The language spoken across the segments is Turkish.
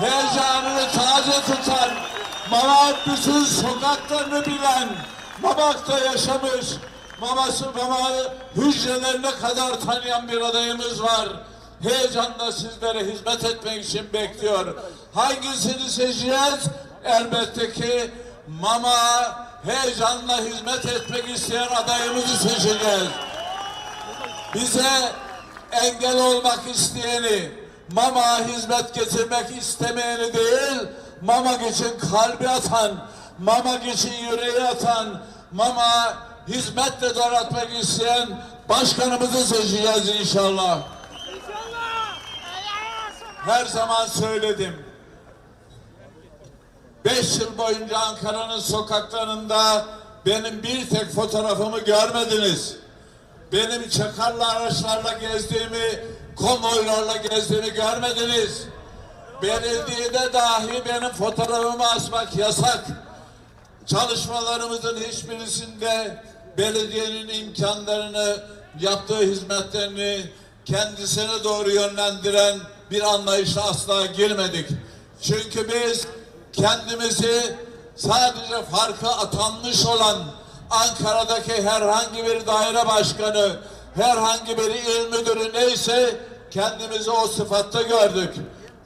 heyecanını taze tutan, bütün sokaklarını bilen, Mamak'ta yaşamış, Maması Mamak'ı hücrelerine kadar tanıyan bir adayımız var. Heyecanla sizlere hizmet etmek için bekliyor. Hangisini seçeceğiz? Elbette ki Mama heyecanla hizmet etmek isteyen adayımızı seçeceğiz bize engel olmak isteyeni, mama hizmet getirmek istemeyeni değil, mamak için kalbi atan, mamak için yüreği atan, mama hizmetle donatmak isteyen başkanımızı seçeceğiz inşallah. Her zaman söyledim. Beş yıl boyunca Ankara'nın sokaklarında benim bir tek fotoğrafımı görmediniz benim çakarlı araçlarla gezdiğimi, konvoylarla gezdiğimi görmediniz. Belediyede dahi benim fotoğrafımı asmak yasak. Çalışmalarımızın hiçbirisinde belediyenin imkanlarını, yaptığı hizmetlerini kendisine doğru yönlendiren bir anlayışla asla girmedik. Çünkü biz kendimizi sadece farkı atanmış olan Ankara'daki herhangi bir daire başkanı, herhangi bir il müdürü neyse kendimizi o sıfatta gördük.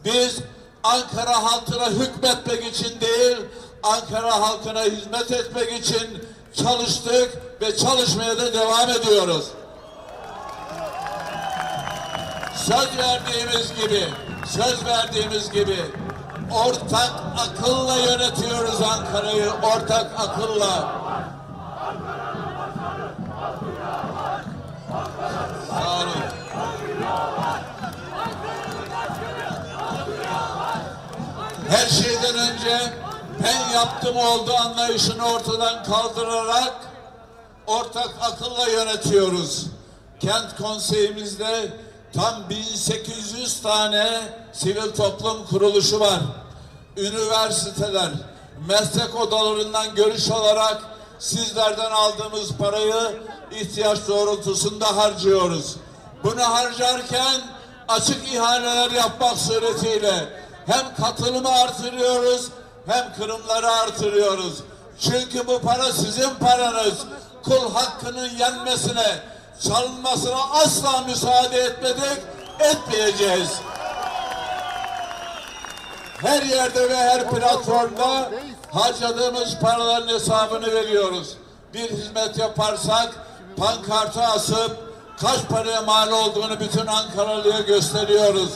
Biz Ankara halkına hükmetmek için değil, Ankara halkına hizmet etmek için çalıştık ve çalışmaya da devam ediyoruz. Söz verdiğimiz gibi, söz verdiğimiz gibi ortak akılla yönetiyoruz Ankara'yı, ortak akılla. Her şeyden önce ben yaptım oldu anlayışını ortadan kaldırarak ortak akılla yönetiyoruz. Kent konseyimizde tam 1800 tane sivil toplum kuruluşu var. Üniversiteler, meslek odalarından görüş alarak sizlerden aldığımız parayı ihtiyaç doğrultusunda harcıyoruz. Bunu harcarken açık ihaleler yapmak suretiyle hem katılımı artırıyoruz hem kırımları artırıyoruz. Çünkü bu para sizin paranız. Kul hakkının yenmesine, çalınmasına asla müsaade etmedik, etmeyeceğiz. Her yerde ve her platformda harcadığımız paraların hesabını veriyoruz. Bir hizmet yaparsak pankartı asıp kaç paraya mal olduğunu bütün Ankaralı'ya gösteriyoruz.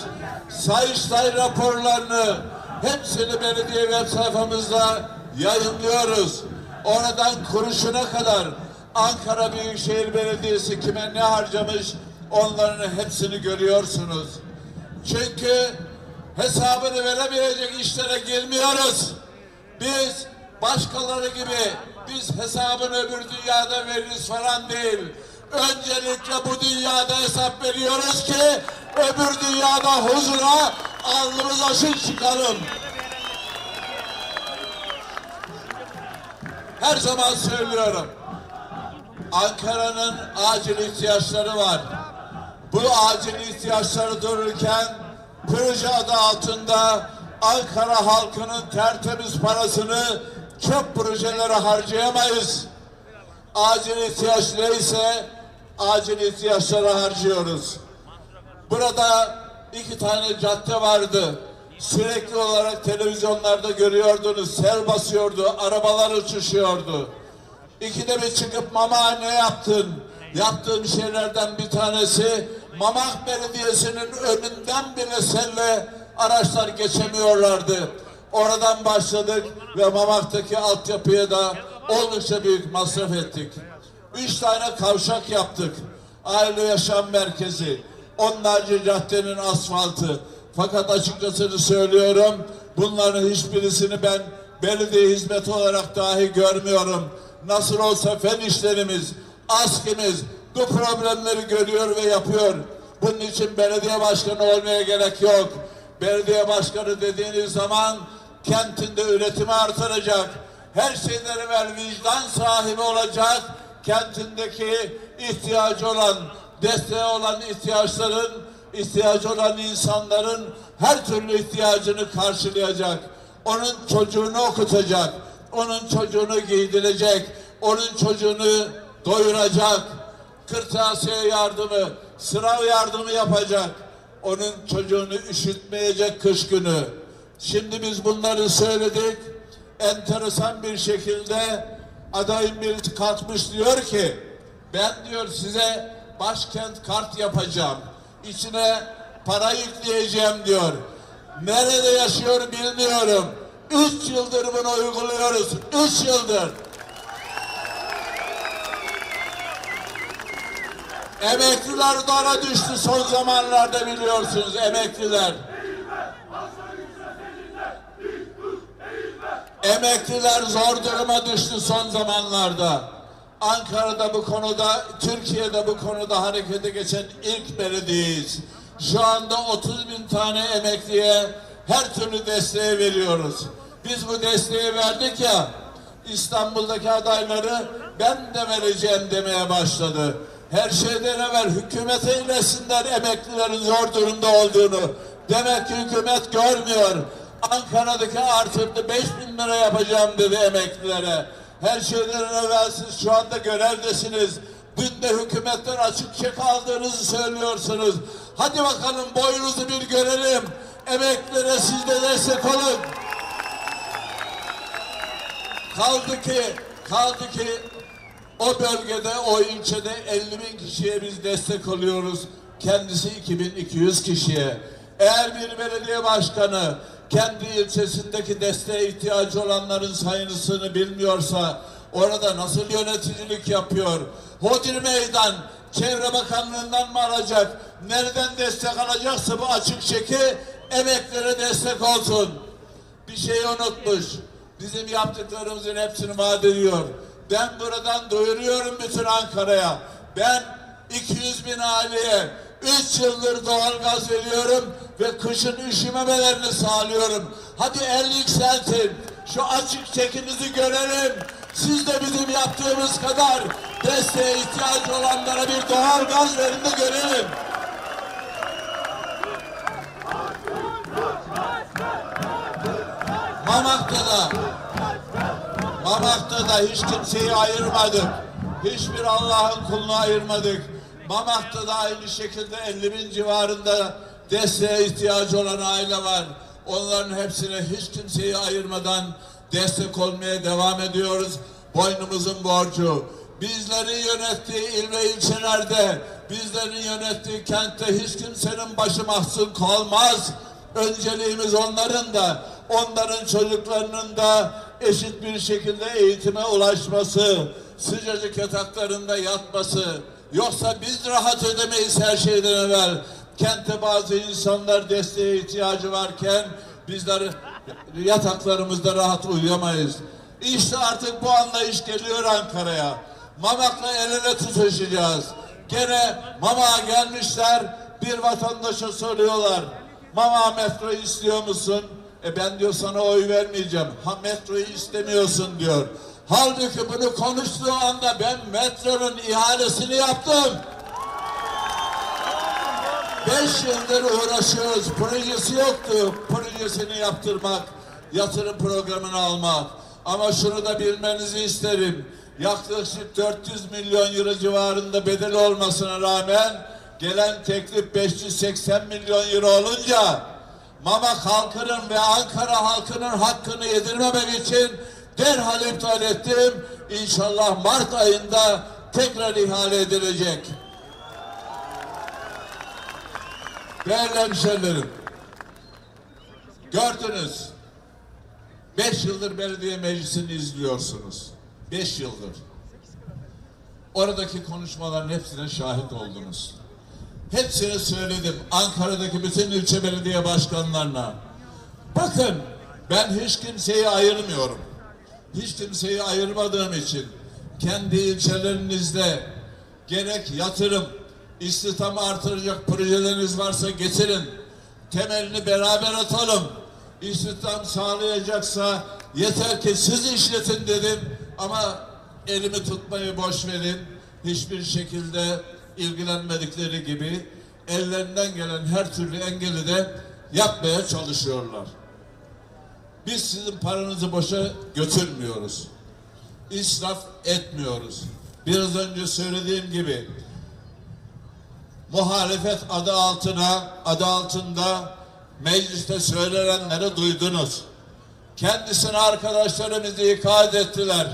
Sayıştay raporlarını hepsini belediye web sayfamızda yayınlıyoruz. Oradan kuruşuna kadar Ankara Büyükşehir Belediyesi kime ne harcamış onların hepsini görüyorsunuz. Çünkü hesabını veremeyecek işlere girmiyoruz. Biz başkaları gibi biz hesabını öbür dünyada veririz falan değil. Öncelikle bu dünyada hesap veriyoruz ki öbür dünyada huzura alnımız açık çıkalım. Her zaman söylüyorum. Ankara'nın acil ihtiyaçları var. Bu acil ihtiyaçları dururken proje adı altında Ankara halkının tertemiz parasını çöp projelere harcayamayız. Acil ihtiyaç neyse acil ihtiyaçlara harcıyoruz. Burada iki tane cadde vardı. Sürekli olarak televizyonlarda görüyordunuz. Sel basıyordu, arabalar uçuşuyordu. İkide bir çıkıp mama ne yaptın? Yaptığım şeylerden bir tanesi Mamak Belediyesi'nin önünden bile selle araçlar geçemiyorlardı. Oradan başladık ve Mamak'taki altyapıya da oldukça büyük masraf ettik. Üç tane kavşak yaptık. Aile yaşam merkezi. Onlarca caddenin asfaltı. Fakat açıkçası söylüyorum bunların hiçbirisini ben belediye hizmeti olarak dahi görmüyorum. Nasıl olsa fen işlerimiz, askimiz bu problemleri görüyor ve yapıyor. Bunun için belediye başkanı olmaya gerek yok. Belediye başkanı dediğiniz zaman kentinde üretimi artıracak. Her şeyden evvel vicdan sahibi olacak. Kentindeki ihtiyacı olan, desteği olan ihtiyaçların ihtiyacı olan insanların her türlü ihtiyacını karşılayacak. Onun çocuğunu okutacak. Onun çocuğunu giydirecek. Onun çocuğunu doyuracak. Kırtasiye yardımı, sınav yardımı yapacak. Onun çocuğunu üşütmeyecek kış günü. Şimdi biz bunları söyledik. Enteresan bir şekilde adayın birisi kalkmış diyor ki ben diyor size başkent kart yapacağım. İçine para yükleyeceğim diyor. Nerede yaşıyor bilmiyorum. Üç yıldır bunu uyguluyoruz. Üç yıldır. Emekliler dara düştü son zamanlarda biliyorsunuz emekliler. Emekliler zor duruma düştü son zamanlarda. Ankara'da bu konuda, Türkiye'de bu konuda harekete geçen ilk belediyeyiz. Şu anda 30 bin tane emekliye her türlü desteği veriyoruz. Biz bu desteği verdik ya, İstanbul'daki adayları ben de vereceğim demeye başladı. Her şeyden evvel hükümete ilesinler emeklilerin zor durumda olduğunu. Demek ki hükümet görmüyor. Ankara'daki artırdı 5 bin lira yapacağım dedi emeklilere. Her şeyden evvel siz şu anda görevdesiniz. Dün de hükümetten açık çek aldığınızı söylüyorsunuz. Hadi bakalım boyunuzu bir görelim. Emeklilere siz de destek olun. Kaldı ki, kaldı ki o bölgede, o ilçede 50 bin kişiye biz destek oluyoruz. Kendisi 2200 kişiye. Eğer bir belediye başkanı kendi ilçesindeki desteğe ihtiyacı olanların sayısını bilmiyorsa orada nasıl yöneticilik yapıyor? Hodir Meydan Çevre Bakanlığı'ndan mı alacak? Nereden destek alacaksa bu açık çeki emeklere destek olsun. Bir şeyi unutmuş. Bizim yaptıklarımızın hepsini vaat ediyor. Ben buradan duyuruyorum bütün Ankara'ya. Ben 200 bin aileye 3 yıldır doğalgaz veriyorum ve kışın üşümemelerini sağlıyorum. Hadi el yükseltin. Şu açık çekinizi görelim. Siz de bizim yaptığımız kadar desteğe ihtiyacı olanlara bir doğalgaz verin de görelim. Mamakta'da Mamakta'da hiç kimseyi ayırmadık. Hiçbir Allah'ın kulunu ayırmadık. Mamakta'da aynı şekilde 50 bin civarında desteğe ihtiyacı olan aile var. Onların hepsine hiç kimseyi ayırmadan destek olmaya devam ediyoruz. Boynumuzun borcu. Bizlerin yönettiği il ve ilçelerde, bizlerin yönettiği kentte hiç kimsenin başı mahzun kalmaz. Önceliğimiz onların da, onların çocuklarının da eşit bir şekilde eğitime ulaşması, sıcacık yataklarında yatması. Yoksa biz rahat edemeyiz her şeyden evvel. Kente bazı insanlar desteğe ihtiyacı varken bizler yataklarımızda rahat uyuyamayız. İşte artık bu anlayış geliyor Ankara'ya. Mamak'la el ele tutuşacağız. Gene Mamak'a gelmişler bir vatandaşa soruyorlar. Mama metroyu istiyor musun? E ben diyor sana oy vermeyeceğim. Ha metroyu istemiyorsun diyor. Halbuki bunu konuştuğu anda ben metronun ihalesini yaptım. Beş yıldır uğraşıyoruz. Projesi yoktu. Projesini yaptırmak, yatırım programını almak. Ama şunu da bilmenizi isterim. Yaklaşık 400 milyon euro civarında bedel olmasına rağmen gelen teklif 580 milyon euro olunca Mamak halkının ve Ankara halkının hakkını yedirmemek için derhal iptal ettim. İnşallah Mart ayında tekrar ihale edilecek. Değerli hemşerilerim, gördünüz, beş yıldır belediye meclisini izliyorsunuz. Beş yıldır. Oradaki konuşmaların hepsine şahit oldunuz. Hepsini söyledim Ankara'daki bütün ilçe belediye başkanlarına. Bakın ben hiç kimseyi ayırmıyorum. Hiç kimseyi ayırmadığım için kendi ilçelerinizde gerek yatırım, istihdam artıracak projeleriniz varsa getirin. Temelini beraber atalım. İstihdam sağlayacaksa yeter ki siz işletin dedim ama elimi tutmayı boş verin. Hiçbir şekilde ilgilenmedikleri gibi ellerinden gelen her türlü engeli de yapmaya çalışıyorlar. Biz sizin paranızı boşa götürmüyoruz. İsraf etmiyoruz. Biraz önce söylediğim gibi muhalefet adı altına adı altında mecliste söylenenleri duydunuz. Kendisine arkadaşlarımız ikaz ettiler.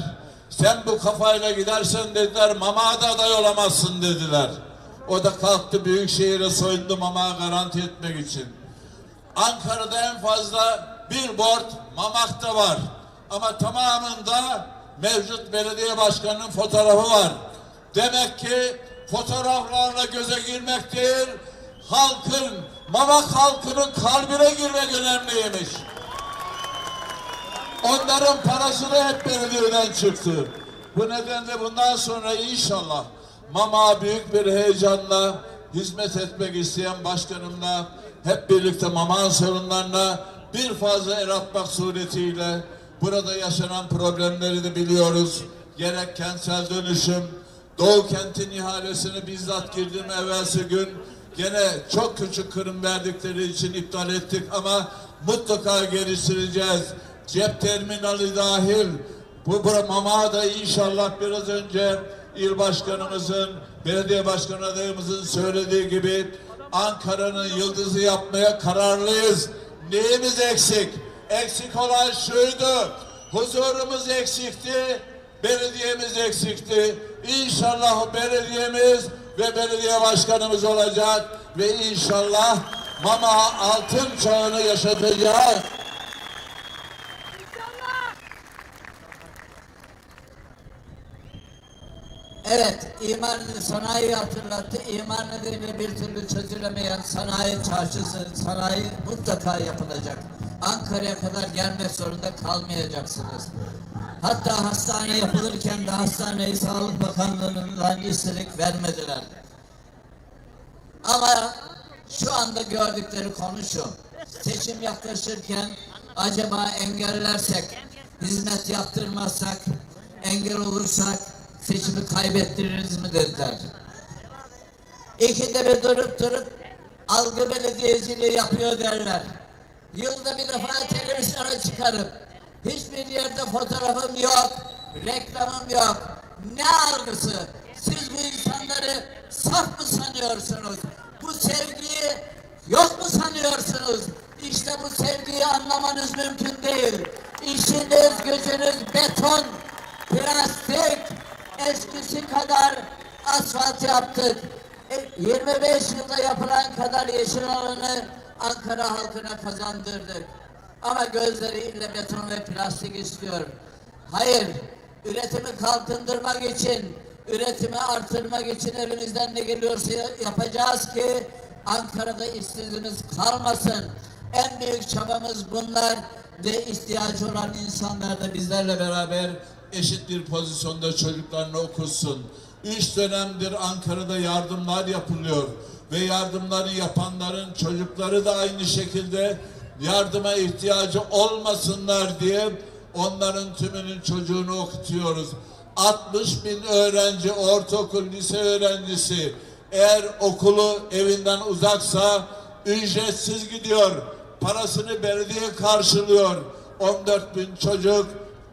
Sen bu kafayla gidersen dediler mama da aday olamazsın dediler. O da kalktı Büyükşehir'e soyundu mama garanti etmek için. Ankara'da en fazla billboard Mamak'ta var. Ama tamamında mevcut belediye başkanının fotoğrafı var. Demek ki fotoğraflarla göze girmek değil, halkın, Mamak halkının kalbine girmek önemliymiş. Onların parası da hep belediyeden çıktı. Bu nedenle bundan sonra inşallah Mama büyük bir heyecanla hizmet etmek isteyen başkanımla hep birlikte Mama sorunlarına bir fazla el atmak suretiyle burada yaşanan problemleri de biliyoruz. Gerek kentsel dönüşüm, Doğu kentin ihalesini bizzat girdim evvelsi gün. Gene çok küçük kırım verdikleri için iptal ettik ama mutlaka geliştireceğiz. Cep terminali dahil bu Mama da inşallah biraz önce il başkanımızın, belediye başkan adayımızın söylediği gibi Ankara'nın yıldızı yapmaya kararlıyız. Neyimiz eksik? Eksik olan şuydu. Huzurumuz eksikti, belediyemiz eksikti. İnşallah belediyemiz ve belediye başkanımız olacak ve inşallah Mama altın çağını yaşatacak. Evet, imar sanayi hatırlattı. İmar nedeniyle bir türlü çözülemeyen sanayi çarşısı, sanayi mutlaka yapılacak. Ankara'ya kadar gelmek zorunda kalmayacaksınız. Hatta hastane yapılırken de hastaneyi Sağlık Bakanlığı'ndan istedik vermediler. Ama şu anda gördükleri konu şu. Seçim yaklaşırken acaba engellersek, hizmet yaptırmazsak, engel olursak seçimi kaybettiririz mi dediler. İkide bir durup durup algı belediyeciliği yapıyor derler. Yılda bir defa televizyona çıkarıp hiçbir yerde fotoğrafım yok, reklamım yok. Ne algısı? Siz bu insanları saf mı sanıyorsunuz? Bu sevgiyi yok mu sanıyorsunuz? İşte bu sevgiyi anlamanız mümkün değil. İşiniz, gücünüz beton, plastik, eskisi kadar asfalt yaptık. E, 25 yılda yapılan kadar yeşil alanı Ankara halkına kazandırdık. Ama gözleri ille beton ve plastik istiyor. Hayır, üretimi kalkındırmak için, üretimi artırmak için elimizden ne geliyorsa yapacağız ki Ankara'da işsizimiz kalmasın. En büyük çabamız bunlar ve ihtiyacı olan insanlar da bizlerle beraber eşit bir pozisyonda çocuklarını okusun. Üç dönemdir Ankara'da yardımlar yapılıyor ve yardımları yapanların çocukları da aynı şekilde yardıma ihtiyacı olmasınlar diye onların tümünün çocuğunu okutuyoruz. 60 bin öğrenci, ortaokul, lise öğrencisi eğer okulu evinden uzaksa ücretsiz gidiyor. Parasını belediye karşılıyor. 14 bin çocuk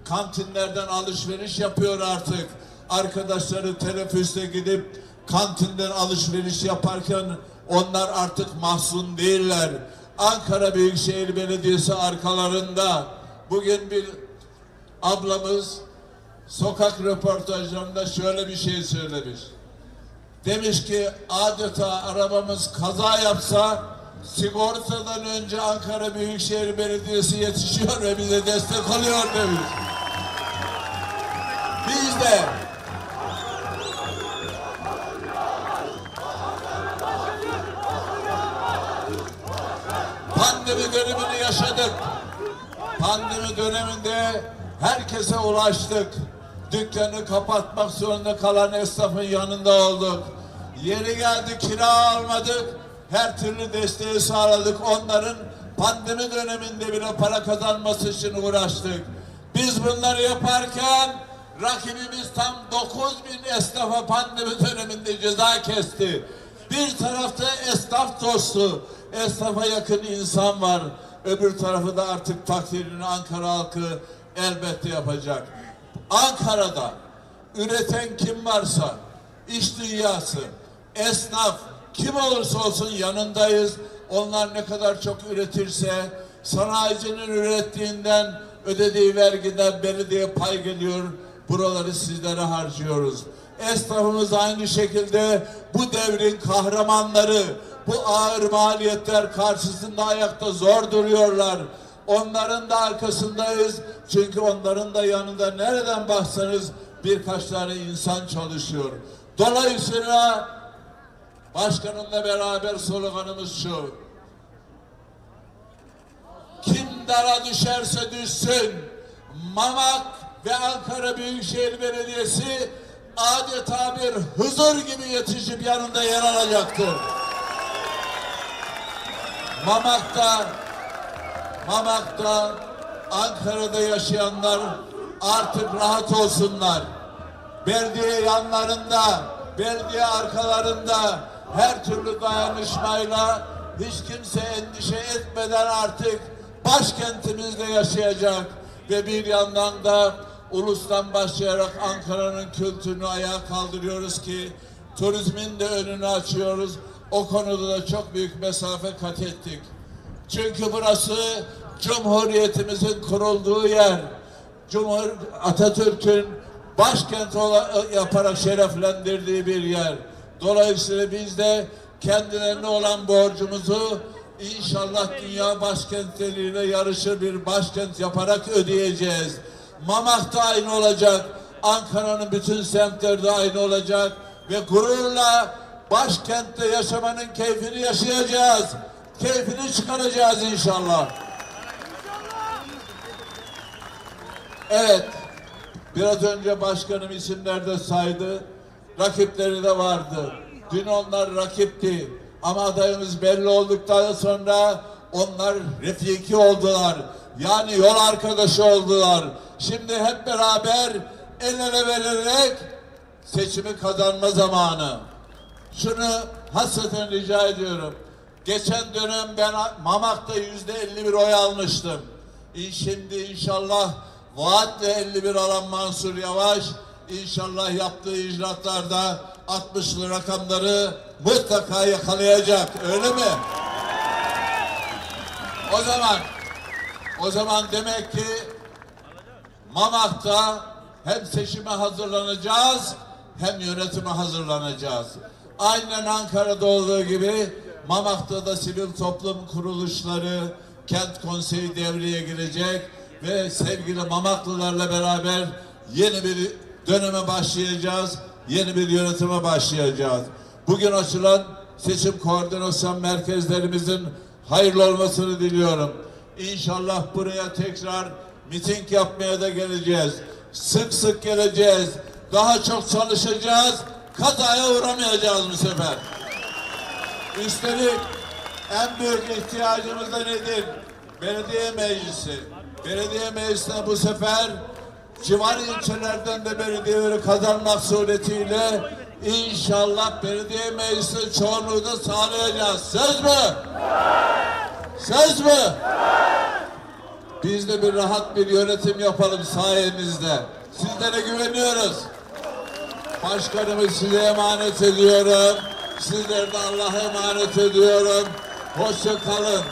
kantinlerden alışveriş yapıyor artık. Arkadaşları teneffüste gidip kantinden alışveriş yaparken onlar artık mahzun değiller. Ankara Büyükşehir Belediyesi arkalarında bugün bir ablamız sokak röportajlarında şöyle bir şey söylemiş. Demiş ki adeta arabamız kaza yapsa sigortadan önce Ankara Büyükşehir Belediyesi yetişiyor ve bize destek oluyor demiş. Biz de pandemi dönemini yaşadık. Pandemi döneminde herkese ulaştık. Dükkanı kapatmak zorunda kalan esnafın yanında olduk. Yeri geldi kira almadık. Her türlü desteği sağladık. Onların pandemi döneminde bile para kazanması için uğraştık. Biz bunları yaparken rakibimiz tam 9 bin esnafa pandemi döneminde ceza kesti. Bir tarafta esnaf dostu, esnafa yakın insan var. Öbür tarafı da artık takdirini Ankara halkı elbette yapacak. Ankara'da üreten kim varsa, iş dünyası, esnaf, kim olursa olsun yanındayız. Onlar ne kadar çok üretirse sanayicinin ürettiğinden ödediği vergiden belediye pay geliyor. Buraları sizlere harcıyoruz. Esnafımız aynı şekilde bu devrin kahramanları. Bu ağır maliyetler karşısında ayakta zor duruyorlar. Onların da arkasındayız. Çünkü onların da yanında nereden baksanız birkaç tane insan çalışıyor. Dolayısıyla başkanımla beraber sloganımız şu. Kim dara düşerse düşsün. Mamak ve Ankara Büyükşehir Belediyesi adeta bir huzur gibi yetişip yanında yer alacaktır. Mamak'ta Mamak'ta Ankara'da yaşayanlar artık rahat olsunlar. Belediye yanlarında, belediye arkalarında her türlü dayanışmayla hiç kimse endişe etmeden artık başkentimizde yaşayacak ve bir yandan da ulustan başlayarak Ankara'nın kültürünü ayağa kaldırıyoruz ki turizmin de önünü açıyoruz. O konuda da çok büyük mesafe kat ettik. Çünkü burası Cumhuriyetimizin kurulduğu yer. Cumhur Atatürk'ün başkent yaparak şereflendirdiği bir yer. Dolayısıyla biz de kendilerine olan borcumuzu inşallah dünya başkentleriyle yarışır bir başkent yaparak ödeyeceğiz. Mamak da aynı olacak. Ankara'nın bütün semtleri de aynı olacak. Ve gururla başkentte yaşamanın keyfini yaşayacağız. Keyfini çıkaracağız inşallah. Evet. Biraz önce başkanım isimlerde saydı. Rakipleri de vardı. Dün onlar rakipti. Ama adayımız belli olduktan sonra onlar refiki oldular. Yani yol arkadaşı oldular. Şimdi hep beraber el ele vererek seçimi kazanma zamanı. Şunu hasreten rica ediyorum. Geçen dönem ben Mamak'ta yüzde 51 oy almıştım. Şimdi inşallah vaatle 51 alan Mansur Yavaş inşallah yaptığı icraatlarda 60'lı rakamları mutlaka yakalayacak. Öyle mi? O zaman o zaman demek ki Mamak'ta hem seçime hazırlanacağız hem yönetime hazırlanacağız. Aynen Ankara'da olduğu gibi Mamak'ta da sivil toplum kuruluşları, kent konseyi devreye girecek ve sevgili Mamaklılarla beraber yeni bir döneme başlayacağız. Yeni bir yönetime başlayacağız. Bugün açılan seçim koordinasyon merkezlerimizin hayırlı olmasını diliyorum. İnşallah buraya tekrar miting yapmaya da geleceğiz. Sık sık geleceğiz. Daha çok çalışacağız. Kazaya uğramayacağız bu sefer. Üstelik en büyük ihtiyacımız da nedir? Belediye meclisi. Belediye meclisine bu sefer civar ilçelerden de belediyeleri kazanmak suretiyle inşallah belediye meclisi çoğunluğu da sağlayacağız. Söz mü? Söz mü? Biz de bir rahat bir yönetim yapalım sayenizde. Sizlere güveniyoruz. Başkanımı size emanet ediyorum. Sizleri de Allah'a emanet ediyorum. Hoşça kalın.